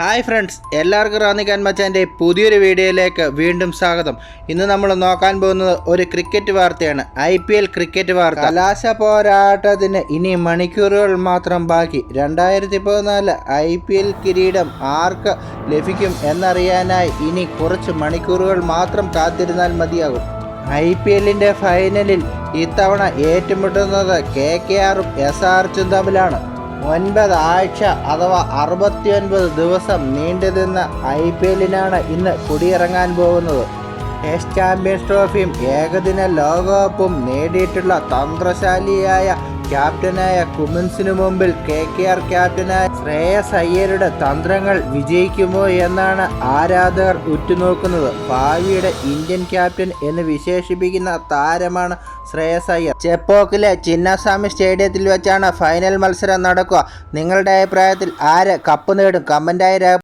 Hi friends എല്ലാവർക്കും റാന്നിക്കാൻ മച്ചാന്റെ പുതിയൊരു വീഡിയോയിലേക്ക് വീണ്ടും സ്വാഗതം. ഇന്ന് നമ്മൾ നോക്കാൻ പോകുന്നത് ഒരു ക്രിക്കറ്റ് വാർത്തയാണ് ഐ പി എൽ ക്രിക്കറ്റ് വാർത്ത. കലാശ പോരാട്ടത്തിന് ഇനി മണിക്കൂറുകൾ മാത്രം ബാക്കി. രണ്ടായിരത്തി പതിനാല് ഐ പി എൽ കിരീടം ആർക്ക് ലഭിക്കും എന്നറിയാനായി ഇനി കുറച്ച് മണിക്കൂറുകൾ മാത്രം കാത്തിരുന്നാൽ മതിയാകും. ഐ പി എല്ലിന്റെ ഫൈനലിൽ ഇത്തവണ ഏറ്റുമുട്ടുന്നത് കെ കെ ആറും എസ് ആർച്ചും തമ്മിലാണ് ഒൻപത് ആഴ്ച അഥവാ അറുപത്തിയൊൻപത് ദിവസം നീണ്ടു നിന്ന ഐ പി എല്ലിനാണ് ഇന്ന് കുടിയിറങ്ങാൻ പോകുന്നത്. ടെസ്റ്റ് ചാമ്പ്യൻസ് ട്രോഫിയും ഏകദിന ലോകകപ്പും നേടിയിട്ടുള്ള തന്ത്രശാലിയായ ക്യാപ്റ്റനായ കുമിൻസിനു മുമ്പിൽ കെ കെ ആർ ക്യാപ്റ്റനായ ശ്രേയസ് അയ്യരുടെ തന്ത്രങ്ങൾ വിജയിക്കുമോ എന്നാണ് ആരാധകർ ഉറ്റുനോക്കുന്നത്. ഭാവിയുടെ ഇന്ത്യൻ ക്യാപ്റ്റൻ എന്ന് വിശേഷിപ്പിക്കുന്ന താരമാണ് ശ്രേയസ് അയ്യർ. ചെപ്പോക്കിലെ ചിന്നസ്വാമി സ്റ്റേഡിയത്തിൽ വെച്ചാണ് ഫൈനൽ മത്സരം നടക്കുക. നിങ്ങളുടെ അഭിപ്രായത്തിൽ ആര് കപ്പ് നേടും? കമന്റായി